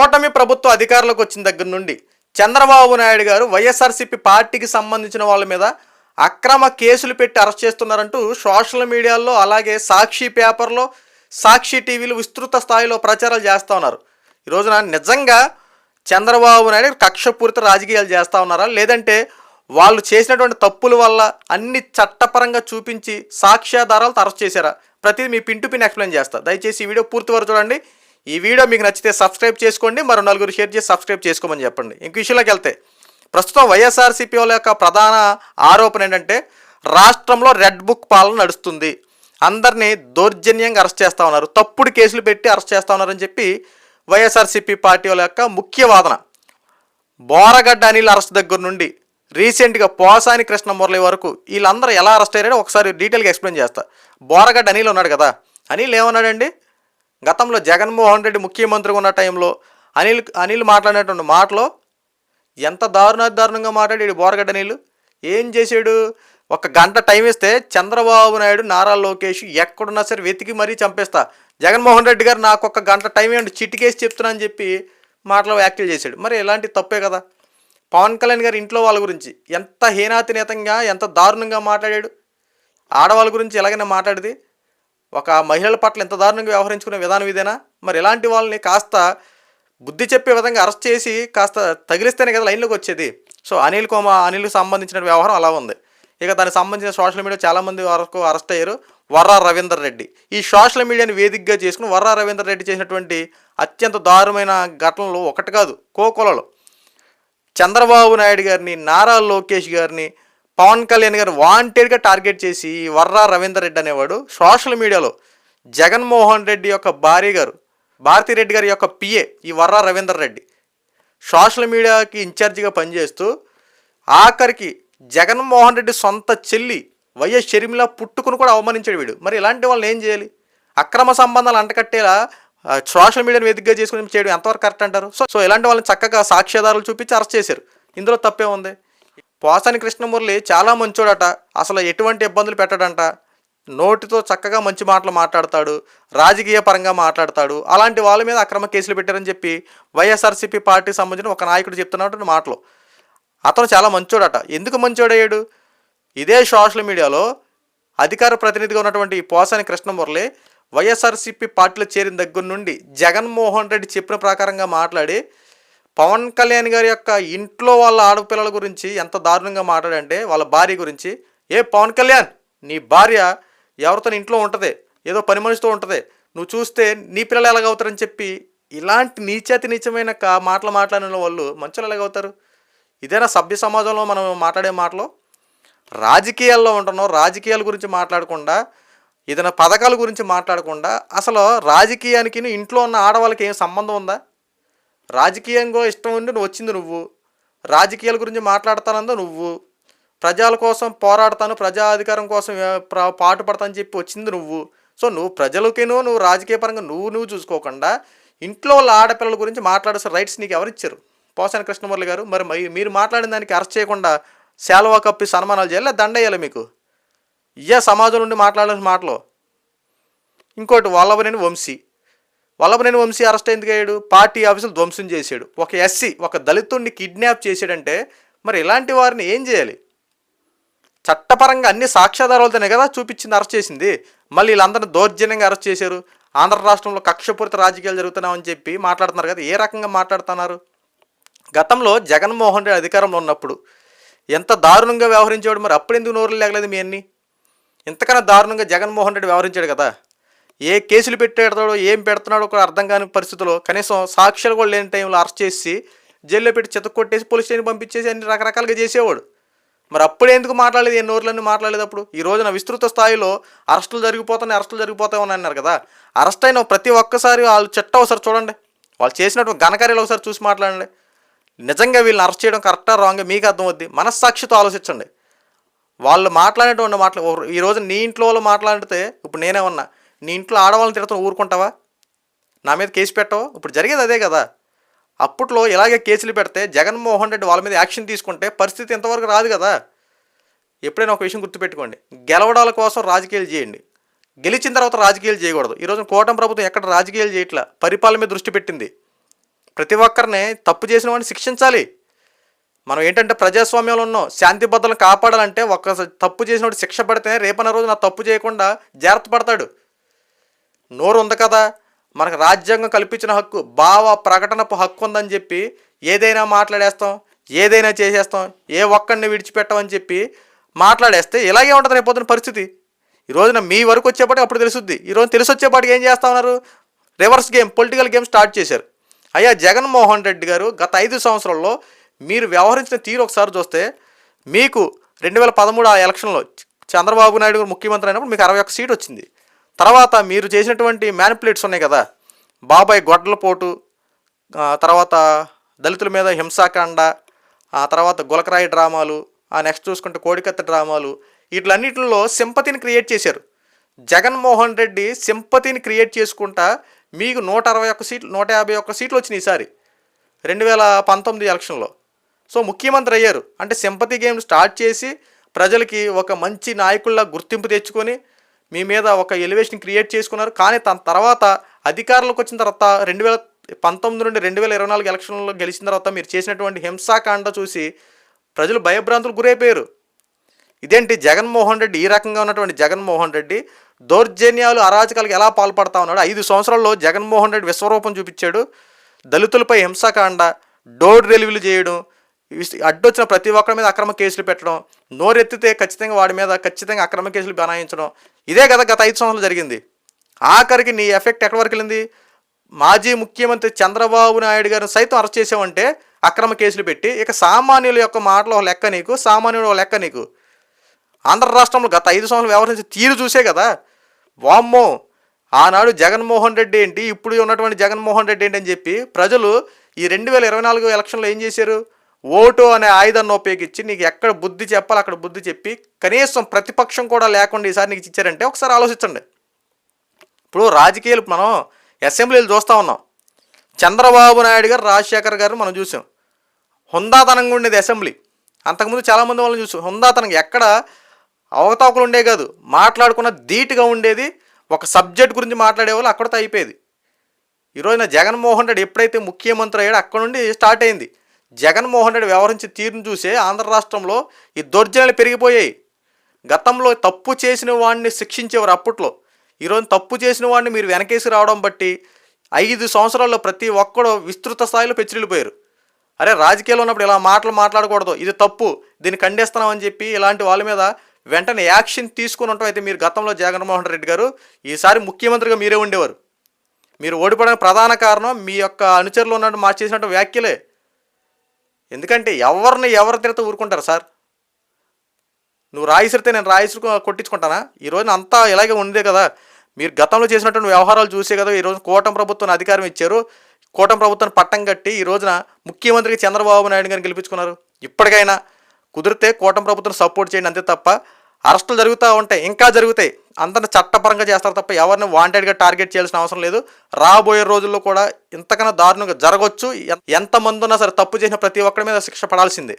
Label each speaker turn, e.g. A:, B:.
A: కూటమి ప్రభుత్వ అధికారులకు వచ్చిన దగ్గర నుండి చంద్రబాబు నాయుడు గారు వైఎస్ఆర్సీపీ పార్టీకి సంబంధించిన వాళ్ళ మీద అక్రమ కేసులు పెట్టి అరెస్ట్ చేస్తున్నారంటూ సోషల్ మీడియాలో అలాగే సాక్షి పేపర్లో సాక్షి టీవీలు విస్తృత స్థాయిలో ప్రచారాలు చేస్తూ ఉన్నారు. ఈ రోజున నిజంగా చంద్రబాబు నాయుడు కక్షపూరిత రాజకీయాలు చేస్తూ ఉన్నారా? లేదంటే వాళ్ళు చేసినటువంటి తప్పుల వల్ల అన్ని చట్టపరంగా చూపించి సాక్ష్యాధారాలతో అరెస్ట్ చేశారా? ప్రతిదీ మీ పింటు పిన్ ఎక్స్ప్లెయిన్ చేస్తా. దయచేసి ఈ వీడియో పూర్తి వరకు చూడండి. ఈ వీడియో మీకు నచ్చితే సబ్స్క్రైబ్ చేసుకోండి మరో నలుగురు షేర్ చేసి సబ్స్క్రైబ్ చేసుకోమని చెప్పండి. ఇంక విషయంలోకి వెళ్తే ప్రస్తుతం వైఎస్ఆర్సీపీ వాళ్ళ యొక్క ప్రధాన ఆరోపణ ఏంటంటే రాష్ట్రంలో రెడ్ బుక్ పాలన నడుస్తుంది. అందరినీ దౌర్జన్యంగా అరెస్ట్ చేస్తూ ఉన్నారు. తప్పుడు కేసులు పెట్టి అరెస్ట్ చేస్తూ ఉన్నారని చెప్పి వైఎస్ఆర్సీపీ పార్టీ వాళ్ళ యొక్క ముఖ్య వాదన. బోరగడ్డ అనిల్ అరెస్ట్ దగ్గర నుండి రీసెంట్గా పోసాని కృష్ణ మురళి వరకు వీళ్ళందరూ ఎలా అరెస్ట్ అయ్యారో ఒకసారి డీటెయిల్గా ఎక్స్ప్లెయిన్ చేస్తా. బోరగడ్డ అనిల్ ఉన్నాడు కదా. అనిల్ ఏమన్నాడండి? గతంలో జగన్మోహన్ రెడ్డి ముఖ్యమంత్రిగా ఉన్న టైంలో అనిల్ అనిల్ మాట్లాడినటువంటి మాటలో ఎంత దారుణ దారుణంగా మాట్లాడాడు బోరగడ్డ నీళ్ళు ఏం చేశాడు? ఒక గంట టైం ఇస్తే చంద్రబాబు నాయుడు నారా లోకేష్ ఎక్కడున్నా సరే వెతికి మరీ చంపేస్తా. జగన్మోహన్ రెడ్డి గారు నాకు ఒక గంట టైం ఏంటి చిటికేసి చెప్తున్నా అని చెప్పి మాటలో వ్యాఖ్యలు చేశాడు. మరి ఎలాంటి తప్పే కదా? పవన్ కళ్యాణ్ గారి ఇంట్లో వాళ్ళ గురించి ఎంత హీనాతినేతంగా ఎంత దారుణంగా మాట్లాడాడు? ఆడవాళ్ళ గురించి ఎలాగైనా మాట్లాడితే ఒక మహిళల పట్ల ఎంత దారుణంగా వ్యవహరించుకునే విధానం ఇదేనా? మరి ఇలాంటి వాళ్ళని కాస్త బుద్ధి చెప్పే విధంగా అరెస్ట్ చేసి కాస్త తగిలిస్తేనే కదా లైన్లోకి వచ్చేది. సో అనిల్ కుమార్ అనిల్కి సంబంధించిన వ్యవహారం అలా ఉంది. ఇక దానికి సంబంధించిన సోషల్ మీడియా చాలామంది వరకు అరెస్ట్ అయ్యారు. వర్రా రవీందర్ రెడ్డి. ఈ సోషల్ మీడియాని వేదికగా చేసుకుని వర్రా రవీందర్ రెడ్డి చేసినటువంటి అత్యంత దారుణమైన ఘటనలు ఒకటి కాదు కోకొలలో చంద్రబాబు నాయుడు గారిని నారా లోకేష్ గారిని పవన్ కళ్యాణ్ గారు వాంటెడ్గా టార్గెట్ చేసి వర్రా రవీందర్ రెడ్డి అనేవాడు సోషల్ మీడియాలో జగన్మోహన్ రెడ్డి యొక్క భార్య గారు భారతీ రెడ్డి గారి యొక్క పిఏ ఈ వర్రా రవీందర్ రెడ్డి. సోషల్ మీడియాకి ఇన్ఛార్జిగా పనిచేస్తూ ఆఖరికి జగన్మోహన్ రెడ్డి సొంత చెల్లి వైఎస్ షర్మిల పుట్టుకుని కూడా అవమానించాడు వీడు. మరి ఇలాంటి వాళ్ళని ఏం చేయాలి? అక్రమ సంబంధాలు అంటకట్టేలా సోషల్ మీడియాను వేదికగా చేసుకుని చేయడం ఎంతవరకు కరెక్ట్ అంటారు? సో సో ఇలాంటి వాళ్ళని చక్కగా సాక్ష్యాధారాలు చూపించి అరెస్ట్ చేశారు. ఇందులో తప్పే ఉంది పోసాని కృష్ణమురళి చాలా మంచోడట. అసలు ఎటువంటి ఇబ్బందులు పెట్టడంట. నోటితో చక్కగా మంచి మాటలు మాట్లాడతాడు. రాజకీయ పరంగా మాట్లాడతాడు. అలాంటి వాళ్ళ మీద అక్రమ కేసులు పెట్టారని చెప్పి వైఎస్ఆర్సీపీ పార్టీ సంబంధించిన ఒక నాయకుడు చెప్తున్నటువంటి మాటలు. అతను చాలా మంచోడట. ఎందుకు మంచోడయ్యాడు? ఇదే సోషల్ మీడియాలో అధికార ప్రతినిధిగా ఉన్నటువంటి ఈ పోసాని కృష్ణమురళి వైఎస్ఆర్సీపీ పార్టీలో చేరిన దగ్గర నుండి జగన్మోహన్ రెడ్డి చెప్పిన ప్రకారంగా మాట్లాడి పవన్ కళ్యాణ్ గారి యొక్క ఇంట్లో వాళ్ళ ఆడపిల్లల గురించి ఎంత దారుణంగా మాట్లాడంటే వాళ్ళ భార్య గురించి ఏ పవన్ కళ్యాణ్ నీ భార్య ఎవరితో ఇంట్లో ఉంటుంది? ఏదో పని మనిషితో ఉంటుంది? నువ్వు చూస్తే నీ పిల్లలు ఎలాగవుతారని చెప్పి ఇలాంటి నీచేతి నీచమైన మాటలు మాట్లాడిన వాళ్ళు మంచులు ఎలాగవుతారు? ఇదేనా సభ్య సమాజంలో మనం మాట్లాడే మాటలు? రాజకీయాల్లో ఉంటున్నాం రాజకీయాల గురించి మాట్లాడకుండా ఏదైనా పథకాల గురించి మాట్లాడకుండా అసలు రాజకీయానికి ఇంట్లో ఉన్న ఆడవాళ్ళకి ఏం సంబంధం ఉందా? రాజకీయంగా ఇష్టం ఉండి నువ్వు వచ్చింది నువ్వు. రాజకీయాల గురించి మాట్లాడతానందో నువ్వు. ప్రజల కోసం పోరాడతాను ప్రజా అధికారం కోసం పాటు ప్ర- చెప్పి వచ్చింది నువ్వు. సో నువ్వు ప్రజలకేనో నువ్వు రాజకీయ పరంగా నువ్వు నువ్వు చూసుకోకుండా ఇంట్లో వాళ్ళ ఆడపిల్లల గురించి మాట్లాడే రైట్స్ నీకు ఎవరిచ్చారు పోసాని కృష్ణమురళి గారు మరి మీరు మాట్లాడిన దానికి అరెస్ట్ చేయకుండా శాలువా కప్పి సన్మానాలు చేయాలి దండ వేయాలి మీకు? ఇయ్యే సమాజం నుండి మాట్లాడాల్సిన మాటలు? ఇంకోటి వల్లభనేని వంశీ. వల్లభనేని వంశీ అరెస్ట్ ఎందుకు అయ్యాడు? పార్టీ ఆఫీసులు ధ్వంసం చేశాడు. ఒక ఎస్సీ ఒక దళితుడిని కిడ్నాప్ చేశాడంటే మరి ఇలాంటి వారిని ఏం చేయాలి? చట్టపరంగా అన్ని సాక్ష్యాధారాలతోనే కదా చూపించింది అరెస్ట్ చేసింది. మళ్ళీ వీళ్ళందరినీ దౌర్జన్యంగా అరెస్ట్ చేశారు. ఆంధ్ర రాష్ట్రంలో కక్షపూరిత రాజకీయాలు జరుగుతున్నామని చెప్పి మాట్లాడుతున్నారు కదా ఏ రకంగా మాట్లాడుతున్నారు? గతంలో జగన్మోహన్ రెడ్డి అధికారంలో ఉన్నప్పుడు ఎంత దారుణంగా వ్యవహరించాడు మరి? అప్పుడు ఎందుకు నోరులు లేగలేదు మీ అన్ని? ఇంతకన్నా దారుణంగా జగన్మోహన్ రెడ్డి వ్యవహరించాడు కదా. ఏ కేసులు పెట్టాడో ఏం పెడుతున్నాడో కూడా అర్థం కాని పరిస్థితిలో కనీసం సాక్ష్యాలు కూడా లేని టైంలో అరెస్ట్ చేసి జైల్లో పెట్టి చెత్త కొట్టేసి పోలీస్ స్టేషన్ పంపించేసి అన్ని రకరకాలుగా చేసేవాడు. మరి అప్పుడు ఎందుకు మాట్లాడలేదు? ఏ నోర్లన్నీ మాట్లాడలేదు అప్పుడు? ఈ రోజున విస్తృత స్థాయిలో అరెస్టులు జరిగిపోతాయి అరెస్టులు జరిగిపోతాయి అని అన్నారు కదా. అరెస్ట్ అయిన ప్రతి ఒక్కసారి వాళ్ళు చెట్ట ఒకసారి చూడండి. వాళ్ళు చేసినటువంటి ఘనకార్యాలు ఒకసారి చూసి మాట్లాడండి. నిజంగా వీళ్ళని అరెస్ట్ చేయడం కరెక్టా రాంగ్ మీకు అర్థం అవుద్ది మనస్సాక్షితో ఆలోచించండి. వాళ్ళు మాట్లాడేటువంటి మాట్లా ఈ రోజు నీ ఇంట్లో వాళ్ళు మాట్లాడితే ఇప్పుడు నేనే ఉన్నా నీ ఇంట్లో ఆడవాళ్ళని తిడతాను ఊరుకుంటావా? నా మీద కేసు పెట్టావు? ఇప్పుడు జరిగేది అదే కదా. అప్పట్లో ఇలాగే కేసులు పెడితే జగన్మోహన్ రెడ్డి వాళ్ళ మీద యాక్షన్ తీసుకుంటే పరిస్థితి ఇంతవరకు రాదు కదా. ఎప్పుడైనా ఒక విషయం గుర్తుపెట్టుకోండి. గెలవడాల కోసం రాజకీయాలు చేయండి. గెలిచిన తర్వాత రాజకీయాలు చేయకూడదు. ఈరోజు కోటం ప్రభుత్వం ఎక్కడ రాజకీయాలు చేయట్లా? పరిపాలన మీద దృష్టి పెట్టింది. ప్రతి ఒక్కరిని తప్పు చేసిన వాడిని శిక్షించాలి. మనం ఏంటంటే ప్రజాస్వామ్యంలో ఉన్నాం. శాంతి భద్రతలను కాపాడాలంటే ఒక్క తప్పు చేసినోడు శిక్ష పడితే రేపన్న రోజు నా తప్పు చేయకుండా జాగ్రత్త పడతాడు. నోరు ఉంది కదా? మనకు రాజ్యాంగం కల్పించిన హక్కు భావ ప్రకటనపు హక్కు ఉందని చెప్పి ఏదైనా మాట్లాడేస్తాం ఏదైనా చేసేస్తాం ఏ ఒక్కడిని విడిచిపెట్టమని చెప్పి మాట్లాడేస్తే ఇలాగే ఉంటుంది రేపొద్దున పరిస్థితి. ఈ రోజున మీ వరకు వచ్చేపాటికి అప్పుడు తెలుసుద్ది. ఈరోజు తెలిసి వచ్చేపాటికి ఏం చేస్తా ఉన్నారు? Reverse game political game start చేశారు. అయ్యా జగన్మోహన్ రెడ్డి గారు గత ఐదు సంవత్సరాల్లో మీరు వ్యవహరించిన తీరు ఒకసారి చూస్తే మీకు రెండు వేల పదమూడు ఆ ఎలక్షన్లో చంద్రబాబు నాయుడు గారు ముఖ్యమంత్రి అయినప్పుడు మీకు అరవై ఒక్క సీట్ వచ్చింది. తర్వాత మీరు చేసినటువంటి మ్యానిపులేట్స్ ఉన్నాయి కదా. బాబాయ్ గొడ్డల పోటు తర్వాత దళితుల మీద హింసాకాండ ఆ తర్వాత గులకరాయి డ్రామాలు ఆ నెక్స్ట్ చూసుకుంటే కోడికత్త డ్రామాలు వీటిలన్నిటిలో సింపతిని క్రియేట్ చేశారు. జగన్మోహన్ రెడ్డి సింపతిని క్రియేట్ చేసుకుంటా మీకు నూట అరవై ఒక్క సీట్లు నూట యాభై ఒక్క సీట్లు వచ్చినాయి ఈసారి రెండు వేల పంతొమ్మిది ఎలక్షన్లో సో ముఖ్యమంత్రి అయ్యారు. అంటే సింపతి గేమ్ స్టార్ట్ చేసి ప్రజలకి ఒక మంచి నాయకుల్లా గుర్తింపు తెచ్చుకొని మీ మీద ఒక ఎలివేషన్ క్రియేట్ చేసుకున్నారు. కానీ తన తర్వాత అధికారంలోకి వచ్చిన తర్వాత రెండు వేల పంతొమ్మిది నుండి రెండు వేల ఇరవై నాలుగు ఎలక్షన్లో గెలిచిన తర్వాత మీరు చేసినటువంటి హింసాకాండ చూసి ప్రజలు భయభ్రాంతులు గురైపోయారు. ఇదేంటి జగన్మోహన్ రెడ్డి? ఈ రకంగా ఉన్నటువంటి జగన్మోహన్ రెడ్డి దౌర్జన్యాలు అరాచకాలకు ఎలా పాల్పడతా ఉన్నాడు? ఐదు సంవత్సరాల్లో జగన్మోహన్ రెడ్డి విశ్వరూపం చూపించాడు. దళితులపై హింసాకాండ డోర్ డెలివరీలు చేయడం అడ్డొచ్చిన ప్రతి ఒక్కరి మీద అక్రమ కేసులు పెట్టడం నోరెత్తితే ఖచ్చితంగా వాడి మీద ఖచ్చితంగా అక్రమ కేసులు బనాయించడం ఇదే కదా గత ఐదు సంవత్సరాలు జరిగింది. ఆఖరికి నీ ఎఫెక్ట్ ఎక్కడి వరకు వెళ్ళింది? మాజీ ముఖ్యమంత్రి చంద్రబాబు నాయుడు గారిని సైతం అరెస్ట్ చేసావంటే అక్రమ కేసులు పెట్టి ఇక సామాన్యుల యొక్క మాటలు ఒక లెక్క నీకు సామాన్యుడు ఒక లెక్క నీకు. ఆంధ్ర రాష్ట్రంలో గత ఐదు సంవత్సరాలు వ్యవహరించిన తీరు చూసే కదా? వామ్మో! ఆనాడు జగన్మోహన్ రెడ్డి ఏంటి? ఇప్పుడు ఉన్నటువంటి జగన్మోహన్ రెడ్డి ఏంటి అని చెప్పి ప్రజలు ఈ రెండు వేల ఇరవై నాలుగు ఎలక్షన్లో ఏం చేశారు? ఓటు అనే ఆయుధాన్ని ఉపయోగించి నీకు ఎక్కడ బుద్ధి చెప్పాలి అక్కడ బుద్ధి చెప్పి కనీసం ప్రతిపక్షం కూడా లేకుండా ఈసారి నీకు ఇచ్చారంటే ఒకసారి ఆలోచించండి. ఇప్పుడు రాజకీయాలు మనం అసెంబ్లీలు చూస్తూ ఉన్నాం. చంద్రబాబు నాయుడు గారు రాజశేఖర్ గారు మనం చూసాం. హుందాతనంగా ఉండేది అసెంబ్లీ. అంతకుముందు చాలామంది వాళ్ళని చూసాం. హుందాతనంగా ఎక్కడ అవతాకులు ఉండే కాదు. మాట్లాడుకున్న ధీటుగా ఉండేది ఒక సబ్జెక్ట్ గురించి మాట్లాడేవాళ్ళు అక్కడితో అయిపోయేది. ఈరోజున జగన్మోహన్ రెడ్డి ఎప్పుడైతే ముఖ్యమంత్రి అయ్యాడో అక్కడ నుండి స్టార్ట్ అయింది. జగన్మోహన్ రెడ్డి వ్యవహరించి తీరును చూసే ఆంధ్ర రాష్ట్రంలో ఈ దౌర్జన్యాలు పెరిగిపోయాయి. గతంలో తప్పు చేసిన వాడిని శిక్షించేవారు అప్పట్లో. ఈరోజు తప్పు చేసిన వాడిని మీరు వెనకేసి రావడం బట్టి ఐదు సంవత్సరాల్లో ప్రతి ఒక్కడు విస్తృత స్థాయిలో పెచ్చిరిల్లిపోయారు. అరే రాజకీయాల్లో ఉన్నప్పుడు ఇలా మాటలు మాట్లాడకూడదు. ఇది తప్పు. దీన్ని ఖండిస్తున్నామని చెప్పి ఇలాంటి వాళ్ళ మీద వెంటనే యాక్షన్ తీసుకుని ఉంటాం అయితే మీరు గతంలో జగన్మోహన్ రెడ్డి గారు ఈసారి ముఖ్యమంత్రిగా మీరే ఉండేవారు. మీరు ఓడిపోవడానికి ప్రధాన కారణం మీ యొక్క అనుచరులు ఉన్నట్టు మార్చేసినట్టు వ్యాఖ్యలే. ఎందుకంటే ఎవరిని ఎవరు తిరిగితే ఊరుకుంటారు సార్? నువ్వు రాయిసిరితే నేను రాయిసిరి కొట్టించుకుంటానా? ఈ రోజున అంతా ఇలాగే ఉందే కదా. మీరు గతంలో చేసినటువంటి వ్యవహారాలు చూసే కదా ఈ రోజు కూటమి ప్రభుత్వం అధికారం ఇచ్చారు. కూటమి ప్రభుత్వాన్ని పట్టం కట్టి ఈ రోజున ముఖ్యమంత్రికి చంద్రబాబు నాయుడు గారిని గెలిపించుకున్నారు. ఇప్పటికైనా కుదిరితే కూటమి ప్రభుత్వం సపోర్ట్ చేయండి అంతే తప్ప అరెస్టులు జరుగుతూ ఉంటాయి ఇంకా జరుగుతాయి. అందరిని చట్టపరంగా చేస్తారు తప్ప ఎవరిని వాంటెడ్గా టార్గెట్ చేయాల్సిన అవసరం లేదు. రాబోయే రోజుల్లో కూడా ఇంతకన్నా దారుణంగా జరగవచ్చు ఎంతమంది ఉన్నా సరే తప్పు చేసిన ప్రతి ఒక్కరి మీద శిక్ష పడాల్సిందే.